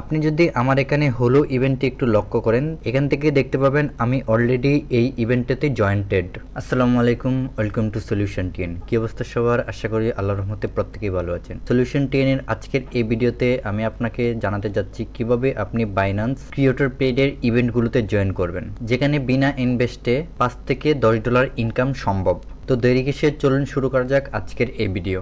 আপনি যদি আমার এখানে হলো ইভেন্টটি একটু লক্ষ্য করেন, এখান থেকে দেখতে পাবেন আমি অলরেডি এই ইভেন্টটাতে জয়েন্টেড আসসালামু আলাইকুম ওয়েলকাম টু সলিউশন টিএন কি অবস্থা সবার? আশা করি আল্লাহর রহমতে প্রত্যেকেই ভালো আছেন। সলিউশন টিএন এর আজকের এই ভিডিওতে আমি আপনাকে জানাতে যাচ্ছি কীভাবে আপনি বাইন্যান্স ক্রিয়েটর পেডের ইভেন্টগুলোতে জয়েন করবেন, যেখানে বিনা ইনভেস্টে পাঁচ থেকে দশ ডলার ইনকাম সম্ভব। তো দেরি কিসে চলুন শুরু করা যাক আজকের এই ভিডিও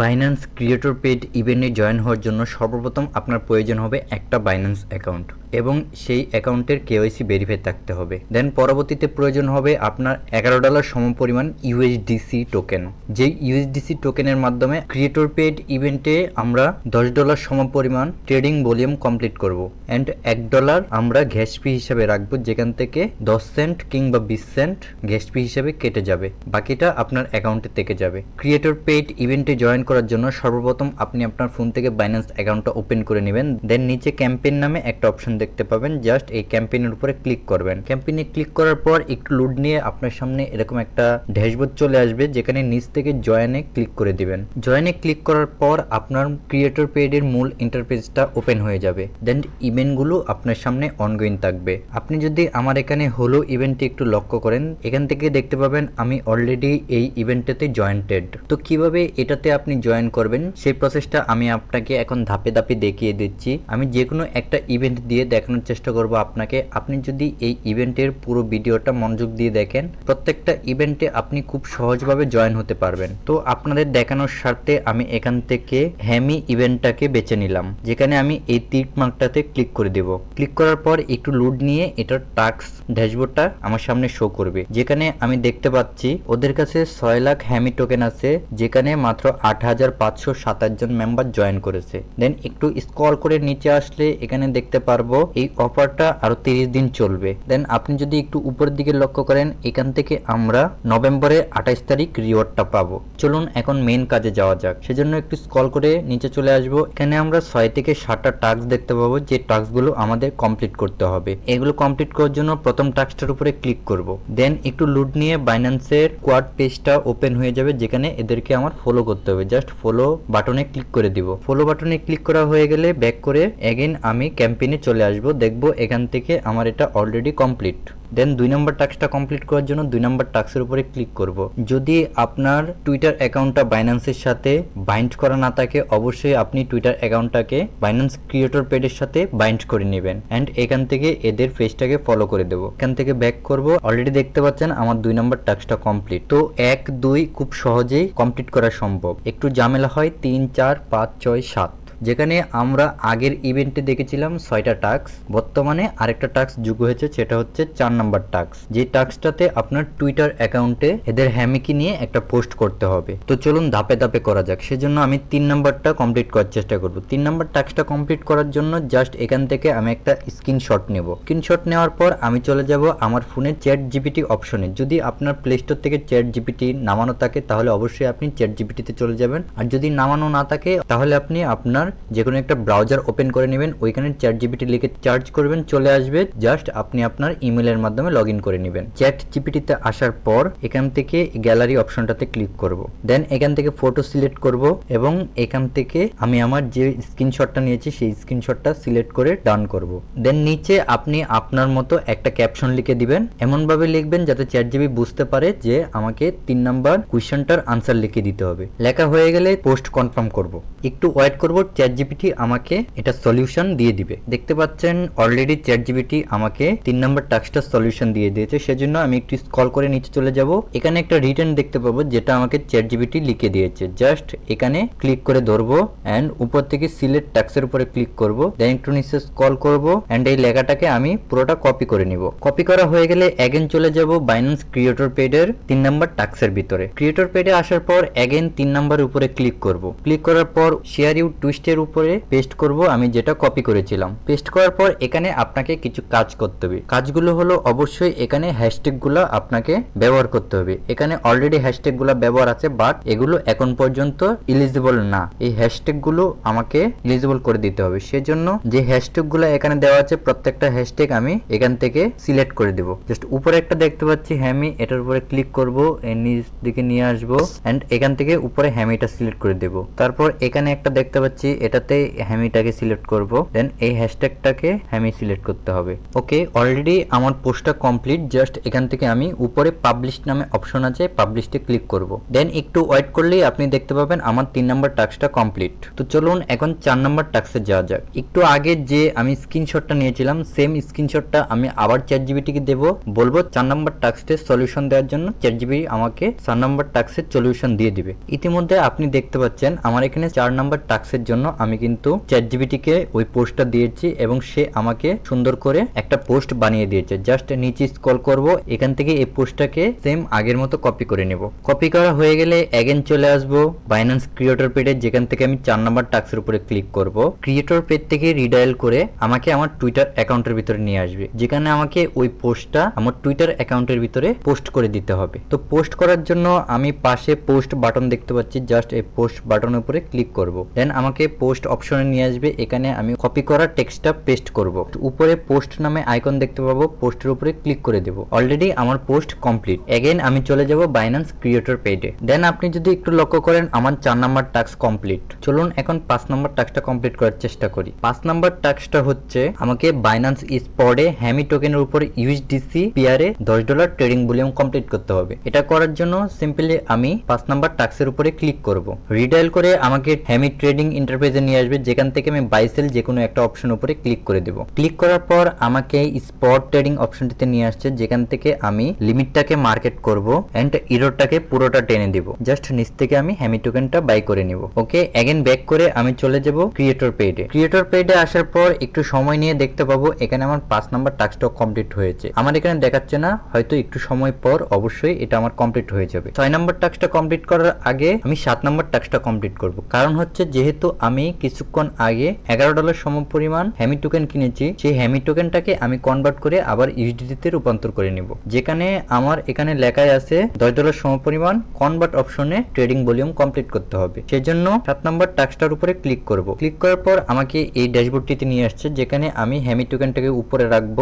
বাইন্যান্স ক্রিয়েটর পেড ইভেন্টে জয়েন হওয়ার জন্য সর্বপ্রথম আপনার প্রয়োজন হবে একটা বাইন্যান্স অ্যাকাউন্ট এবং সেই অ্যাকাউন্টের কেওয়াইসি ভেরিফাই থাকতে হবে। দেন পরবর্তীতে প্রয়োজন হবে আপনার এগারো ডলার সমপরিমাণ ইউএসডিসি টোকেন যেই ইউএসডিসি টোকেনের মাধ্যমে ক্রিয়েটর পেড ইভেন্টে আমরা দশ ডলার সমপরিমাণ ট্রেডিং ভলিউম কমপ্লিট করব। অ্যান্ড এক ডলার আমরা গ্যাস ফি হিসাবে রাখব, যেখান থেকে দশ সেন্ট কিংবা বিশ সেন্ট গ্যাস ফি হিসাবে কেটে যাবে। বাকিটা আপনার অ্যাকাউন্টে থেকে যাবে। ক্রিয়েটর পেড ইভেন্টে জয়েন করার জন্য সর্বপ্রথম আপনি আপনার ফোন থেকে বাইন্যান্স অ্যাকাউন্টটা ওপেন করে নেবেন। দেন নিচে ক্যাম্পেইন নামে একটা অপশন দেখতে পাবেন। জাস্ট এই ক্যাম্পেইনের উপরে ক্লিক করবেন। ক্যাম্পেইনে ক্লিক করার পর একটু লোড নিয়ে আপনার সামনে এরকম একটা ড্যাশবোর্ড চলে আসবে, যেখানে নিচ থেকে জয়েনে ক্লিক করে দিবেন। জয়েনে ক্লিক করার পর আপনার ক্রিয়েটর পেডের মূল ইন্টারফেসটা ওপেন হয়ে যাবে। দেন ইভেন্টগুলো আপনার সামনে অনগোয়িং থাকবে। আপনি যদি আমার এখানে হলো ইভেন্টটি একটু লক্ষ্য করেন, এখান থেকে দেখতে পাবেন আমি অলরেডি এই ইভেন্টটাতে জয়েন্টেড তো কীভাবে এটাতে আপনি জয়েন করবেন, সেই প্রসেসটা আমি আপনাকে এখন ধাপে ধাপে দেখিয়ে দিচ্ছি। আমি যে কোনো একটা ইভেন্ট দিয়ে দেখানোর চেষ্টা করব আপনাকে। আপনি যদি এই ইভেন্টের পুরো ভিডিওটা মনোযোগ দিয়ে দেখেন, প্রত্যেকটা ইভেন্টে আপনি খুব সহজভাবে জয়েন হতে পারবেন। তো আপনাদের দেখানোর স্বার্থে আমি এখান থেকে হ্যামি ইভেন্টটাকে বেছে নিলাম, যেখানে আমি এই তীর মার্কটাতে ক্লিক করে দেব। ক্লিক করার পর একটু লোড নিয়ে এটার টাক্স ড্যাশবোর্ডটা আমার সামনে শো করবে, যেখানে আমি দেখতে পাচ্ছি ওদের কাছে ছয় লাখ হ্যামি টোকেন আছে, যেখানে মাত্র আট হাজার পাঁচশো সাতাশ জন মেম্বার জয়েন করেছে। দেন একটু স্ক্রল করে নিচে আসলে এখানে দেখতে পারব এই অফারটা আরও তিরিশ দিন চলবে। দেন আপনি যদি একটু উপরের দিকে লক্ষ্য করেন, এখান থেকে আমরা নভেম্বরের আঠাইশ তারিখ রিওয়ার্ডটা পাবো। চলুন এখন মেন কাজে যাওয়া যাক। সেজন্য একটু স্ক্রল করে নিচে চলে আসব। এখানে আমরা ছয় থেকে সাতটা টাস্ক দেখতে পাবো, যে টাস্কগুলো আমাদের কমপ্লিট করতে হবে। এগুলো কমপ্লিট করার জন্য প্রথম টাস্কটার উপরে ক্লিক করব। দেন একটু লুট নিয়ে বাইন্যান্সের কোয়াড পেজটা ওপেন হয়ে যাবে, যেখানে এদেরকে আমার ফলো করতে হবে। জাস্ট ফলো বাটনে ক্লিক করে দিব। ফলো বাটনে ক্লিক করা হয়ে গেলে ব্যাক করে এগেন আমি ক্যাম্পেইনে চলে আসব। দেখব এখান থেকে আমার এটা অলরেডি কমপ্লিট দেন দুই নম্বর টাস্কটা কমপ্লিট করার জন্য দুই নম্বর টাস্কের উপরে ক্লিক করব। যদি আপনার টুইটার অ্যাকাউন্টটা বাইন্যান্সের সাথে বাইন্ড করা না থাকে, অবশ্যই আপনি টুইটার অ্যাকাউন্টটাকে বাইন্যান্স ক্রিয়েটর পেডের সাথে বাইন্ড করে নেবেন। অ্যান্ড এখান থেকে এদের পেজটাকে ফলো করে দেবো। এখান থেকে ব্যাক করব। অলরেডি দেখতে পাচ্ছেন আমার দুই নম্বর টাস্কটা কমপ্লিট তো এক, দুই খুব সহজেই কমপ্লিট করা সম্ভব। একটু ঝামেলা হয়, তিন, চার, পাঁচ, ছয়, সাত। যেখানে আমরা আগের ইভেন্টে দেখেছিলাম ছয়টা টাস্ক বর্তমানে আরেকটা টাস্ক যোগ হয়েছে, সেটা হচ্ছে চার নাম্বার টাস্ক যে টাস্কটাতে আপনার টুইটার অ্যাকাউন্টে এদের হ্যামিকি নিয়ে একটা পোস্ট করতে হবে। তো চলুন ধাপে ধাপে করা যাক। সেজন্য আমি তিন নাম্বারটা কমপ্লিট করার চেষ্টা করব। তিন নাম্বার টাস্কটা কমপ্লিট করার জন্য জাস্ট এখান থেকে আমি একটা স্ক্রিনশট নেব। স্ক্রিনশট নেওয়ার পর আমি চলে যাব আমার ফোনে চ্যাট জিপিটি অপশনে যদি আপনার প্লে স্টোর থেকে চ্যাট জিপিটি নামানো থাকে, তাহলে অবশ্যই আপনি চ্যাট জিপিটিতে চলে যাবেন। আর যদি নামানো না থাকে, তাহলে আপনি আপনার যে কোনো একটা ব্রাউজার ওপেন করে নেবেন, ওইখানে চ্যাট জিপিটি লিখে চার্জ করবেন, চলে আসবে। জাস্ট আপনি আপনার ইমেলের মাধ্যমে লগ ইন করে নেবেন। চ্যাট জিপিটিতে আসার পর এখান থেকে গ্যালারি অপশনটাতে ক্লিক করব। দেন এখান থেকে ফটো সিলেক্ট করব এবং এখান থেকে আমি আমার যে স্ক্রিনশটটা নিয়েছি, সেই স্ক্রিনশটটা সিলেক্ট করে ডান করব। দেন নিচে আপনি আপনার মতো একটা ক্যাপশন লিখে দিবেন। এমনভাবে লিখবেন যাতে চ্যাট জিবি বুঝতে পারে যে আমাকে তিন নাম্বার কোয়েশ্চেনটার আনসার লিখে দিতে হবে। লেখা হয়ে গেলে পোস্ট কনফার্ম করব। একটু ওয়েট করব চ্যাট জিপিটি আমাকে এটা সলিউশন দিয়ে দিবে। দেখতে পাচ্ছেন অলরেডি চ্যাট জিপিটি আমাকে তিন নম্বর টাস্কটা সলিউশন দিয়ে দিয়েছে। সেজন্য আমি একটু স্কল করে নিচে চলে যাব। এখানে একটা রিটার্ন দেখতে পাবো, যেটা আমাকে চ্যাট জিপিটি লিখে দিয়েছে। জাস্ট এখানে ক্লিক করে ধরবো অ্যান্ড উপর থেকে সিলেক্ট টাক্সের উপরে ক্লিক করব। দেন একটু নিচে স্কল করব অ্যান্ড এই লেখাটাকে আমি পুরোটা কপি করে নিব। কপি করা হয়ে গেলে এগেন চলে যাব বাইন্যান্স ক্রিয়েটর পেডের তিন নম্বর টাক্সের ভিতরে। ক্রিয়েটর পেডে আসার পর এগেন তিন নম্বরের উপরে ক্লিক করব। ক্লিক করার পর শেয়ার ইউ টুইস্ট পাবলিশডের উপরে পেস্ট করব, আমি যেটা কপি করেছিলাম। পেস্ট করার পর এখানে আপনাকে কিছু কাজ করতে হবে। কাজগুলো হলো অবশ্যই এখানে হ্যাশট্যাগুলো আপনাকে ব্যবহার করতে হবে। এখানে অলরেডি হ্যাশট্যাগুলো ব্যবহার আছে বাট এগুলো এখন পর্যন্ত ইলিজিবল না। এই হ্যাশট্যাগুলো আমাকে ইলিজিবল করে দিতে হবে। সেজন্য যে হ্যাশট্যাগুলো এখানে দেওয়া আছে, প্রত্যেকটা হ্যাশট্যাগ আমি এখান থেকে সিলেক্ট করে দেব। জাস্ট উপরে একটা দেখতে পাচ্ছি হ্যামি এটার উপরে ক্লিক করব নিচ দিকে নিয়ে আসব এন্ড এখান থেকে উপরে হ্যামিটা সিলেক্ট করে দেব। তারপর এখানে একটা দেখতে পাচ্ছি এটাতে হ্যামিটাকে সিলেক্ট করব। দেন এই হ্যাশট্যাগটাকে হ্যামি সিলেক্ট করতে হবে। ওকে অলরেডি আমার পোস্টটা কমপ্লিট জাস্ট এখান থেকে আমি উপরে পাবলিশ নামে অপশন আছে পাবলিশে ক্লিক করব। দেন একটু ওয়েট করলেই আপনি দেখতে পাবেন আমার তিন নম্বর টাস্কটা কমপ্লিট তো চলুন এখন চার নম্বর টাস্কে যাওয়া যাক। একটু আগে যে আমি স্ক্রিনশটটা নিয়েছিলাম সেম স্ক্রিনশটটা আমি আবার চ্যাট জিবিটিকে দেবো। বলব চার নম্বর টাস্কের সলিউশন দেওয়ার জন্য চ্যাট জিবি আমাকে চার নম্বর টাস্কের সলিউশন দিয়ে দিবে। ইতিমধ্যে আপনি দেখতে পাচ্ছেন, আমার এখানে চার নম্বর টাস্কের জন্য আমি কিন্তু চ্যাট জিবিটিকে ওই পোস্টটা দিয়েছি এবং সে আমাকে সুন্দর করে একটা পোস্ট বানিয়ে দিয়েছে। জাস্ট নিচে স্ক্রল করব, এখান থেকে এই পোস্টটাকে সেম আগের মতো কপি করে নেব। কপি করা হয়ে গেলে অ্যাগেন চলে আসব বাইন্যান্স ক্রিয়েটর পেজে যেখান থেকে আমি চার নাম্বার টাস্কের উপরে ক্লিক করব। ক্রিয়েটর পেজ থেকে রিডায়াল করে আমাকে আমার টুইটার অ্যাকাউন্টের ভিতরে নিয়ে আসবে। যেখানে আমাকে ওই পোস্টটা আমার টুইটার অ্যাকাউন্টের ভিতরে পোস্ট করে দিতে হবে। তো পোস্ট করার জন্য আমি পাশে পোস্ট বাটন দেখতে পাচ্ছি। জাস্ট এই পোস্ট বাটনের উপরে ক্লিক করব। দেন আমাকে পোস্ট অপশনে নিয়ে আসবে, এখানে আমি কপি করা টেক্সটটা পেস্ট করব। উপরে পোস্ট নামে আইকন দেখতে পাবো পোস্টের উপরে ক্লিক করে দেব। অলরেডি আমার পোস্ট কমপ্লিট এগেন আমি চলে যাব বাইন্যান্স ক্রিয়েটর পেজে দেন আপনি যদি একটু লক্ষ্য করেন, আমার চার নাম্বার টাস্ক কমপ্লিট চলুন এখন পাঁচ নাম্বার টাস্কটা কমপ্লিট করার চেষ্টা করি। পাঁচ নাম্বার টাস্কটা হচ্ছে, আমাকে বাইন্যান্স স্পটে হ্যামি টোকেনের উপর ইউএসডিসি পিয়ারে দশ ডলার ট্রেডিং ভলিউম কমপ্লিট করতে হবে। এটা করার জন্য সিম্পলি আমি পাঁচ নাম্বার টাস্কের উপরে ক্লিক করব। রিডাইল করে আমাকে হ্যামি ট্রেডিং ইন্টারফেসে নিয়ে আসবে, যেখান থেকে আমি বাইসেল যে কোনো একটা অপশন উপরে ক্লিক করে দেব। ক্লিক করার পর আমাকে স্পট ট্রেডিং অপশনটিতে নিয়ে আসছে, যেখান থেকে আমি লিমিটটাকে মার্কেট করব এন্ড ইরোরটাকে পুরোটা টেনে দিব। জাস্ট নিচ থেকে আমি হ্যামি টোকেনটা বাই করে নিব। ওকে এগেন ব্যাক করে আমি চলে যাব ক্রিয়েটর পেজে ক্রিয়েটর পেজে আসার পর একটু সময় নিয়ে দেখতে পাবো, এখানে আমার পাঁচ নাম্বার টাস্কটা কমপ্লিট হয়েছে। আমার এখানে দেখাচ্ছে না, হয়তো একটু সময় পর অবশ্যই এটা আমার কমপ্লিট হয়ে যাবে। ছয় নাম্বার টাস্কটা কমপ্লিট করার আগে আমি সাত নাম্বার টাস্কটা কমপ্লিট করব। কারণ হচ্ছে যেহেতু আমি কিছুক্ষণ আগে এগারো ডলার সম পরিমাণ হ্যামি টোকেন কিনেছি। সেই হ্যামি টোকেনটাকে আমি কনভার্ট করে আবার ইউএসডিতে রূপান্তর করে নিব। যেখানে আমার এখানে লেখায় আছে দশ ডলার সম পরিমাণ কনভার্ট অপশনে ট্রেডিং ভলিউম কমপ্লিট করতে হবে। সেজন্য সাত নম্বর টাস্কটার উপরে ক্লিক করব। ক্লিক করার পর আমাকে এই ড্যাশবোর্ডটিতে নিয়ে আসছে, যেখানে আমি হ্যামি টোকেনটাকে উপরে রাখব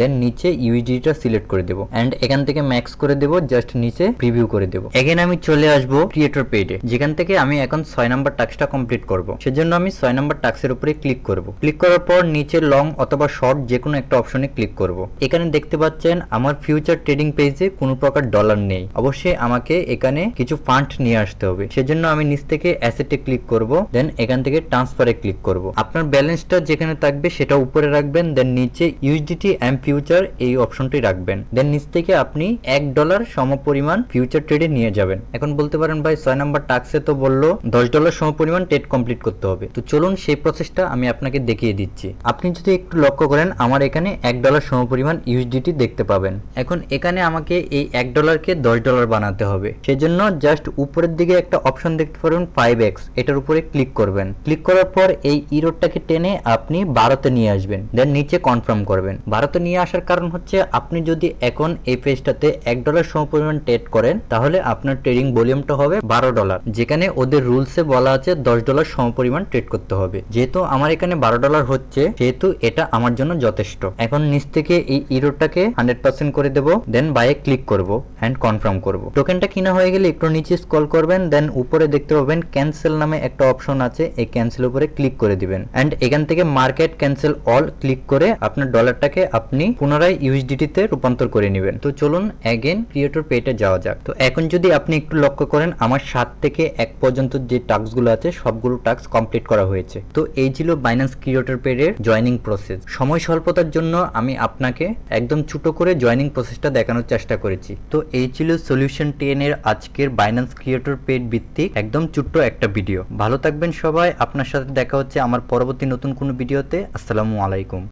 দেন নিচে ইউজিটা সিলেক্ট করে দেবো। অ্যান্ড এখান থেকে ম্যাক্স করে দেবো জাস্ট নিচে প্রিভিউ করে দেবো। এগেন আমি চলে আসব ক্রিয়েটর পেজে যেখান থেকে আমি এখন ছয় নম্বর টাস্কটা কমপ্লিট করব। সেজন্য আমি ছয় নম্বর টাস্কের উপরে ক্লিক করব। ক্লিক করার পর নিচে লং অথবা শর্ট যে কোনো একটা অপশনে ক্লিক করব। এখানে দেখতে পাচ্ছেন আমার ফিউচার ট্রেডিং পেজে কোনো প্রকার ডলার নেই। অবশ্যই আমাকে এখানে কিছু ফান্ড নিয়ে আসতে হবে। সেজন্য আমি নিচ থেকে অ্যাসেটে ক্লিক করব দেন এখান থেকে ট্রান্সফারে ক্লিক করব। আপনার ব্যালেন্সটা যেখানে থাকবে সেটা উপরে রাখবেন দেন নিচে ইউএসডিটি এম ফিউচার এই অপশনটি রাখবেন। দেন নিচ থেকে আপনি এক ডলার সম পরিমাণ ফিউচার ট্রেডে নিয়ে যাবেন। এখন বলতে পারেন, ভাই, ছয় নাম্বার টাক্সে তো বলল, দশ ডলার সম পরিমাণ ট্রেড কমপ্লিট করতে হবে। তো চলুন সেই প্রসেসটা আমি আপনাকে দেখিয়ে দিচ্ছি। আপনি যদি একটু লক্ষ্য করেন, আমার এখানে এক ডলার সম পরিমাণ ইউএসডিটি দেখতে পাবেন। এখন এখানে আমাকে এই এক ডলারকে দশ ডলার বানাতে হবে। সেজন্য জাস্ট উপরের দিকে একটা অপশন দেখতে পারবেন ফাইভ এক্স এটার উপরে ক্লিক করবেন। ক্লিক করার পর এই ইরোডটাকে টেনে আপনি বারোতে নিয়ে আসবেন। দেন নিচে কনফার্ম করবেন। বারোতে নিয়ে আসার কারণ হচ্ছে, আপনি যদি এখন এই পেজটাতে এক ডলার সম পরিমাণ ট্রেড করেন, তাহলে আপনার ট্রেডিং ভলিউমটা হবে বারো ডলার যেখানে ওদের রুলসে বলা আছে, দশ ডলার সম পরিমাণ ট্রেড করতে হবে। যেহেতু আমার এখানে বারো ডলার হচ্ছে, সেহেতু এটা আমার জন্য যথেষ্ট। এখন নিচ থেকে এই ইরোটাকে হান্ড্রেড পার্সেন্ট করে দেবো দেন বাইয়ে ক্লিক করব অ্যান্ড কনফার্ম করব। টোকেনটা কিনা হয়ে গেলে একটু নিচে স্ক্রল করবেন দেন উপরে দেখতে পাবেন ক্যান্সেল নামে একটা অপশন আছে, এই ক্যান্সেল উপরে ক্লিক করে দিবেন। অ্যান্ড এখান থেকে মার্কেট ক্যান্সেল অল ক্লিক করে আপনার ডলারটাকে আপনি পুনরায় ইউএসডিটি তে রূপান্তর করে নেবেন। তো চলুন অ্যাগেন ক্রিয়েটর পেটে যাওয়া যাক। তো এখন যদি আপনি একটু লক্ষ্য করেন, আমার সাত থেকে এক পর্যন্ত যে টাস্কগুলো আছে, সবগুলো টাস্ক কমপ্লিট করা হয়েছে। তো এই ছিল বাইন্যান্স ক্রিয়েটর পেডের জয়নিং প্রসেস সময় স্বল্পতার জন্য আমি আপনাকে একদম ছোট করে জয়নিং প্রসেসটা দেখানোর চেষ্টা করেছি। তো এই ছিল সলিউশন টেন এর আজকের বাইন্যান্স ক্রিয়েটর পেড ভিত্তিক একদম ছোট্ট একটা ভিডিও ভালো থাকবেন সবাই। আপনার সাথে দেখা হচ্ছে আমার পরবর্তী নতুন কোনো ভিডিওতে আসসালামু আলাইকুম।